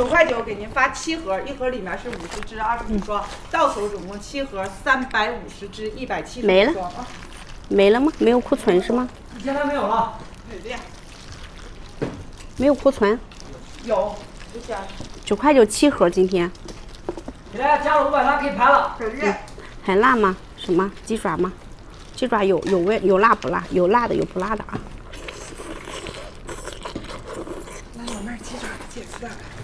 九块九给您发七盒，一盒里面是五十支二十五双，到手总共七盒，三百五十支，一百七十没了双啊。没了吗？没有库存是吗？现在没有了。对对，没有库存，有，就加九块九七盒，今天给大家加了五百单，可以拍了。对对。还辣吗？什么鸡爪吗？鸡爪有有味有辣不辣？有辣的有不辣的啊。来老妹儿鸡爪解释点来，鸡爪是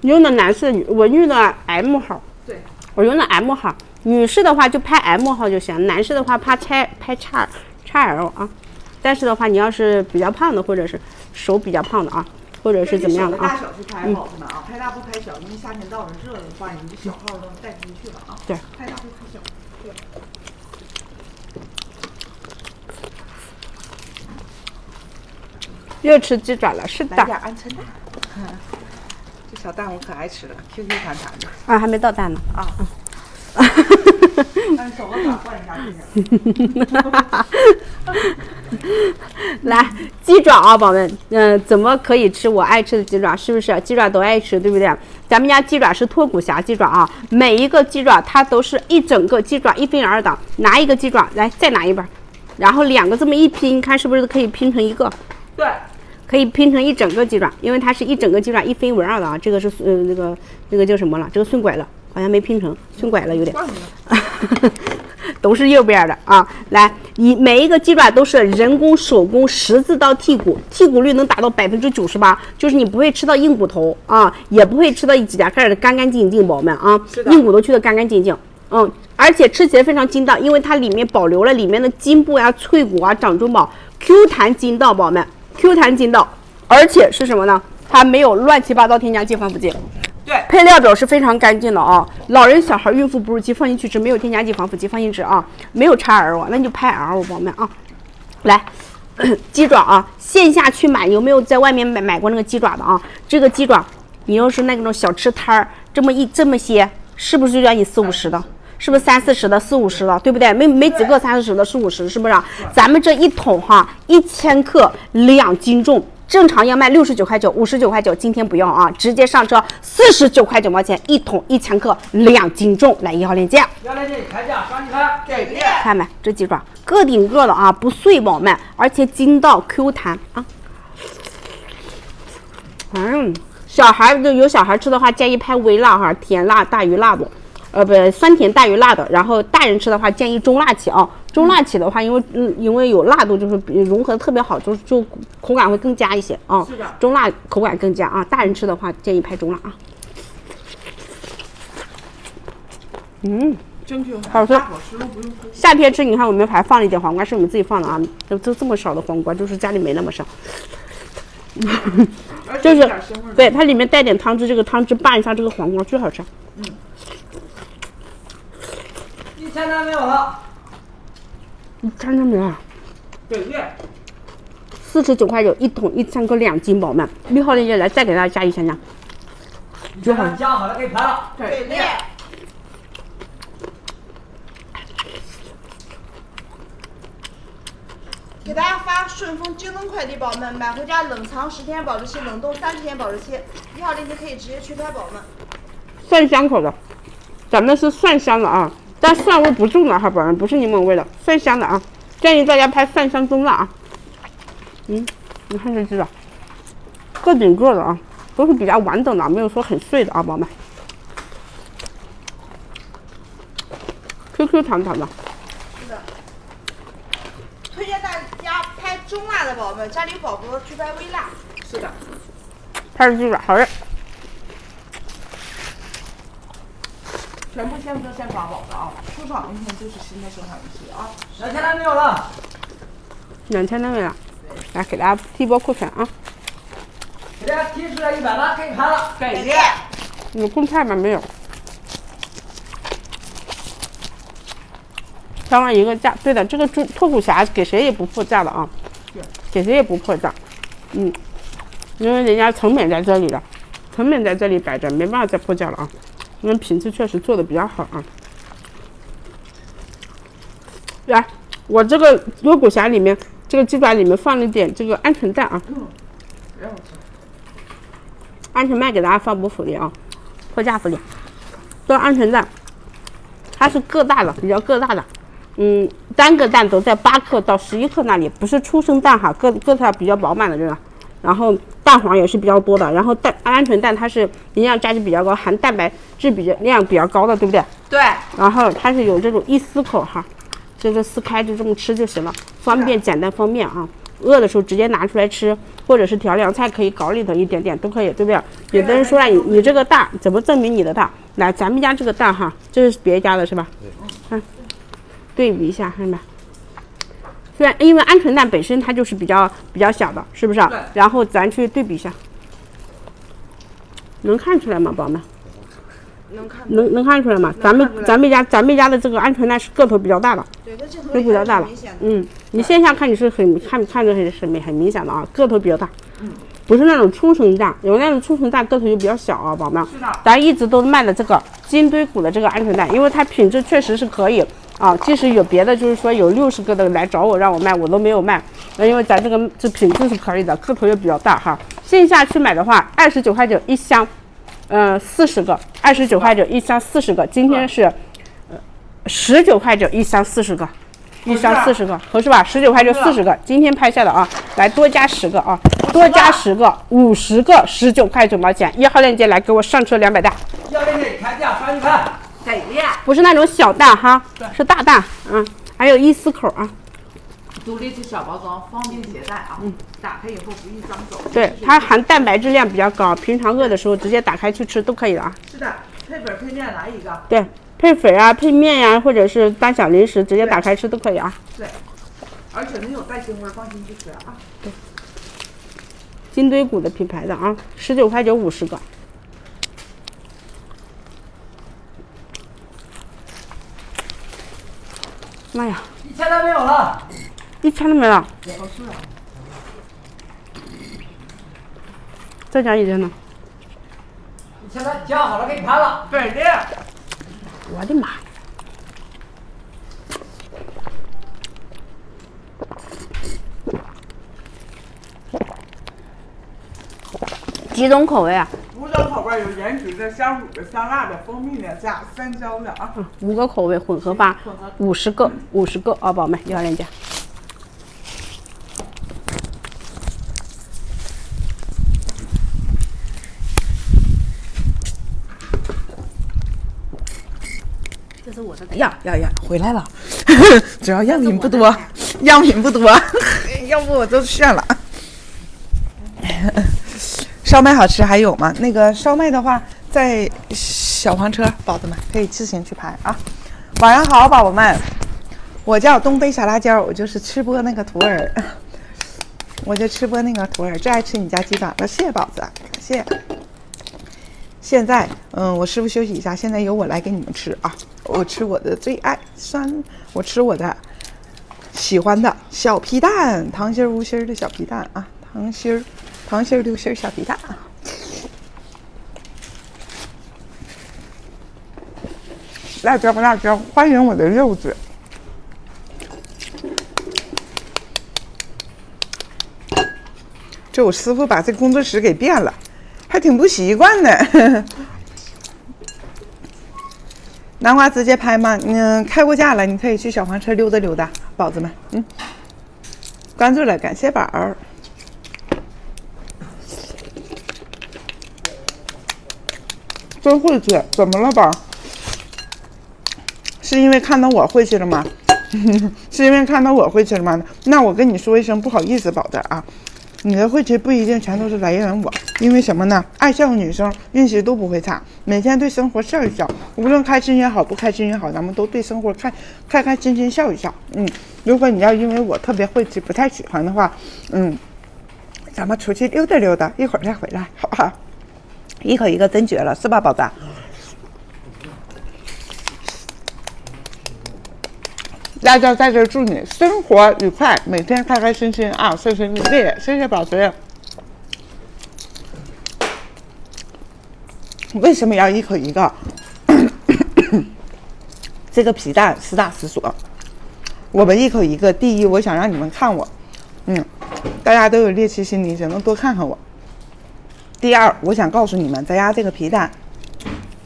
你用的男士，我用的 M 号，对，我用的 M 号。女士的话就拍 M 号就行，男士的话怕拆拍叉叉 L 啊。但是的话，你要是比较胖的，或者是手比较胖的啊，或者是怎么样的啊？大小去拍好的呢啊，拍大不拍小，因为夏天到了热的话，你这小号都带不进去了啊。对，拍大不拍小。对。又吃鸡爪了，是来的。点鹌鹑蛋。这小蛋我可爱吃了，Q Q 弹弹的啊，还没到蛋呢。啊。但是手个短换一下这个。来，鸡爪啊，宝宝们，嗯、怎么可以吃我爱吃的鸡爪？是不是？鸡爪都爱吃，对不对？咱们家鸡爪是脱骨侠鸡爪啊，每一个鸡爪它都是一整个鸡爪一分二档，拿一个鸡爪来，再拿一半，然后两个这么一拼，看是不是可以拼成一个？对。可以拼成一整个鸡爪，因为它是一整个鸡爪一分为二的啊。这个是呃那个那个叫什么了？这个顺拐了，好像没拼成，顺拐了有点。都是右边的啊。来，一每一个鸡爪都是人工手工十字刀剔骨，剔骨率能达到百分之九十八，就是你不会吃到硬骨头啊，也不会吃到指甲盖的干干净净，宝宝们啊，硬骨头去的干干净净。嗯，而且吃起来非常筋道，因为它里面保留了里面的筋部呀、脆骨啊、掌中宝，Q 弹筋道，宝宝们，Q 弹筋道，而且是什么呢？它没有乱七八糟添加剂、防腐剂。对，配料表是非常干净的啊，老人、小孩、孕妇、哺乳期放心去吃，没有添加剂、防腐剂，放心吃啊，没有叉 L 啊，那你就拍 L，宝宝们啊，来。鸡爪啊，线下去买有没有在外面买买过那个鸡爪的啊？这个鸡爪，你要是那种小吃摊儿，这么一这么些，是不是就要你四五十的？是不是三四十的、四五十的，对不对？没没几个三四十的、四五十，是不是啊？咱们这一桶哈，一千克两斤重，正常要卖六十九块九、五十九块九，今天不要啊，直接上车四十九块九毛钱一桶，一千克两斤重，来一号链接。原来这开价上你看，对对。看没？这鸡爪个顶个的啊，不碎饱满，而且筋道 Q 弹啊。嗯，小孩就有小孩吃的话，建议拍微辣哈，甜辣大于辣的，呃，不，酸甜大于辣的。然后大人吃的话，建议中辣起啊。中辣起的话，因为嗯，因为有辣度，就是融合的特别好，就就口感会更佳一些啊。是的中辣口感更佳啊。大人吃的话，建议拍中辣啊。嗯。真 Q，好吃。夏天吃，你看我们还放了一点黄瓜，是我们自己放的啊，就就这么少的黄瓜，就是家里没那么少。就是对，它里面带点汤汁，这个汤汁拌一下这个黄瓜，最好吃。一千单没有了。你看到没有？对对。四十九块九一桶，一千克两斤，宝宝们。六号链接来，再给大家加一千加。一千单加好了，可以拍了。对对。给大家发顺丰京东快递，宝宝们买回家冷藏十天保质期，冷冻三十天保质期。一号链接可以直接去拍，宝宝们。蒜香口的，咱们是蒜香的啊，但蒜味不重的哈，宝宝们不是柠檬味的，蒜香的啊，建议大家拍蒜香中辣啊。嗯，你看这鸡爪，个顶个的啊，都是比较完整的，没有说很碎的啊，宝宝们。Q Q 弹弹的，是的。推荐大家拍中辣的宝宝们，家里有宝宝去拍微辣。是的。拍的鸡爪好吃。全部现做现抓宝的啊！出厂那天就是新的生产日期啊。两千单没有了。两千单没了，来给大家提波库存啊。给大家提示一百单可以拍了。给力！有贡菜吗？没有。相当一个价，对的，这个猪脱骨侠给谁也不破价的啊，给谁也不破价，嗯，因为人家成本在这里了，成本在这里摆着，没办法再破价了啊，因为品质确实做的比较好啊。来，我这个优骨匣里面这个鸡爪里面放了一点这个鹌鹑蛋啊，鹌鹑蛋给大家发波福利啊，特价福利。这鹌鹑蛋，它是个大的，比较个大的，嗯，单个蛋都在八克到十一克那里，不是出生蛋哈，个个头比较饱满的这个，然后蛋黄也是比较多的，然后蛋鹌鹑蛋它是营养价值比较高，含蛋白质比较量比较高的，对不对？对，然后它是有这种一撕口哈，就是撕开就这么吃就行了，方便简单方便啊。饿的时候直接拿出来吃，或者是调凉菜可以搞里头一点点都可以，对不对？有的人说了，你你这个大怎么证明你的大？来，咱们家这个蛋哈，这是别家的是吧？看，对比一下，看到没？虽然因为鹌鹑蛋本身它就是比较比较小的，是不是啊？然后咱去对比一下，能看出来吗，宝宝们？能看能能看出来吗？咱们咱们家咱们家的这个鹌鹑蛋是个头比较大的，对，它镜头都比较大了。嗯，你线下看你是很看看着很是很很明显的啊，个头比较大，不是那种粗生蛋，有那种粗生蛋个头就比较小啊，宝宝们。是的。咱一直都卖的这个金堆骨的这个鹌鹑蛋，因为它品质确实是可以啊。即使有别的，就是说有六十个的来找我让我卖，我都没有卖。那因为咱这个这品质是可以的，个头也比较大哈。线下去买的话，二十九块九一箱，呃，四十个，二十九块九一箱四十个。今天是，呃，十九块九一箱四十个。一箱四十个，合适吧？十九块九四十个，今天拍下的啊，来多加十个啊，多加十个，五十个，十九块九毛钱，一号链接来给我上车两百袋。要链接砍价刷你看。给力！不是那种小蛋哈，是大蛋，嗯，还有一丝口啊，独立的小包装，方便携带啊。嗯打开以后不易脏手。对，它含蛋白质量比较高，平常饿的时候直接打开去吃都可以的啊。是的，配粉配面来一个。对，配粉啊，配面呀、或者是当小零食直接打开吃都可以啊。对，而且没有带腥味，放心去吃啊。对金堆谷的品牌的啊，十九块九五十个。妈呀，一千单没有了。一千都没了。再加一千呢？一千单加好了，给你拍了。对的！我的妈！几种口味啊？五种口味有盐焗的、香卤的、香辣的、蜂蜜的加三椒的啊。嗯，五个口味混合发，五十个，五十个啊，宝宝们，一号链接。这是我的蛋，呀呀呀，回来了！主要样品不多，样品不多，要不我都炫了。烧麦好吃还有吗？那个烧麦的话，在小黄车，宝子们可以自行去拍啊。晚上好，宝宝们，我叫东北小辣椒，我就是吃播那个徒儿，我就吃播那个徒儿，最爱吃你家鸡爪了，谢谢宝子，感谢。现在，嗯，我师傅休息一下，现在由我来给你们吃啊。我吃我的最爱酸，我吃我的喜欢的小皮蛋，糖心儿无心儿的小皮蛋啊，糖心儿，糖心儿流心小皮蛋。辣椒不辣椒？欢迎我的柚子。这我师傅把这工作室给变了，还挺不习惯的。南瓜直接拍吗？嗯，开过价了，你可以去小黄车溜达溜达，宝子们。嗯，关注了，感谢宝儿。真会吃，怎么了，宝？是因为看到我会吃了吗？是因为看到我会吃了吗？那我跟你说一声不好意思，宝子啊，你的会吃不一定全都是来源于我，因为什么呢？爱笑的女生运气都不会差，每天对生活笑一笑，无论开心也好，不开心也好，咱们都对生活开开开心心笑一笑。嗯，如果你要因为我特别会吃不太喜欢的话，嗯，咱们出去溜达溜达，一会儿再回来，好不好？一口一个真绝了，是吧，宝子？辣椒在这祝你生活愉快，每天开开心心啊，顺顺利利。谢谢宝子。为什么要一口一个？这个皮蛋实打实说，我们一口一个。第一，我想让你们看我，嗯，大家都有猎奇心理，只能多看看我。第二，我想告诉你们，咱家这个皮蛋，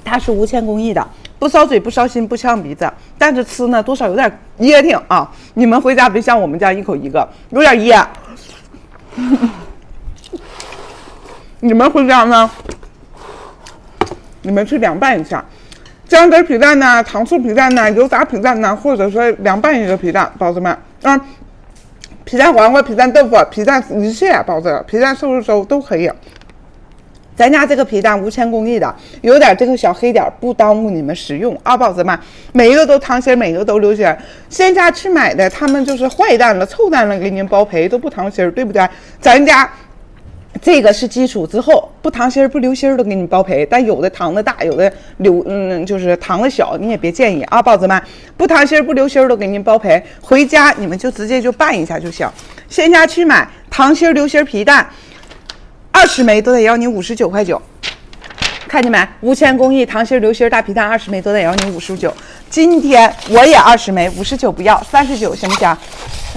它是无铅工艺的，不烧嘴、不烧心、不呛鼻子，但是吃呢多少有点噎挺啊。你们回家别像我们家一口一个，有点噎。你们回家呢？你们去凉拌一下，姜汁皮蛋呐、糖醋皮蛋呐、油炸皮蛋呐，或者说凉拌一个皮蛋，宝子们啊，皮蛋黄瓜、皮蛋豆腐、皮蛋一切，宝子，皮蛋瘦肉粥都可以。咱家这个皮蛋无铅工艺的，有点这个小黑点，不耽误你们食用啊，宝子们，每一个都糖心儿，每一个都流心儿。线下去买的，他们就是坏蛋了、臭蛋了，给您包赔都不糖心儿，对不对？咱家。这个是基础之后不糖心儿不流心儿都给你包赔，但有的糖的大，有的流嗯就是糖的小，你也别建议啊，宝子们不糖心儿不流心儿都给您包赔，回家你们就直接就拌一下就行。线下去买糖心儿流心儿皮蛋，二十枚都得要你五十九块九，看见没？无铅工艺糖心儿流心儿大皮蛋二十枚都得要你五十九，今天我也二十枚，五十九不要，三十九行不行？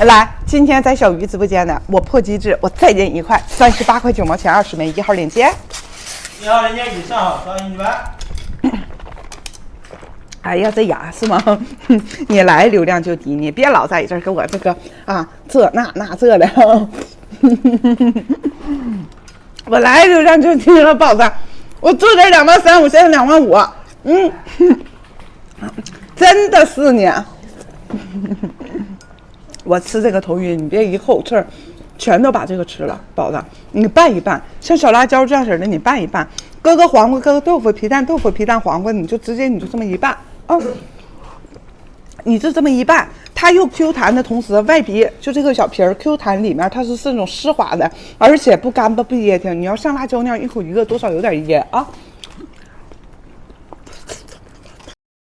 来，今天在小鱼直播间的，我破机制，我再减一块，三十八块九毛钱，二十枚，一号链接。一号链接以上双一百。哎呀，这牙是吗？你来流量就低，你别老在这儿给我这个啊这那那这的。我来流量就低了，宝子，我做点两万三，我现在两万五，嗯，真的是呢。我吃这个头晕，你别一口气全都把这个吃了，宝子，你拌一拌，像小辣椒这样式的，你拌一拌，搁个黄瓜，搁个豆腐，皮蛋豆腐，皮蛋黄瓜，你就直接你就这么一拌。啊，你就这么一拌，它又 Q 弹的同时，外皮就这个小皮儿 Q 弹，里面它是是那种湿滑的，而且不干巴不噎挺。你要像辣椒那样一口一个，多少有点噎啊。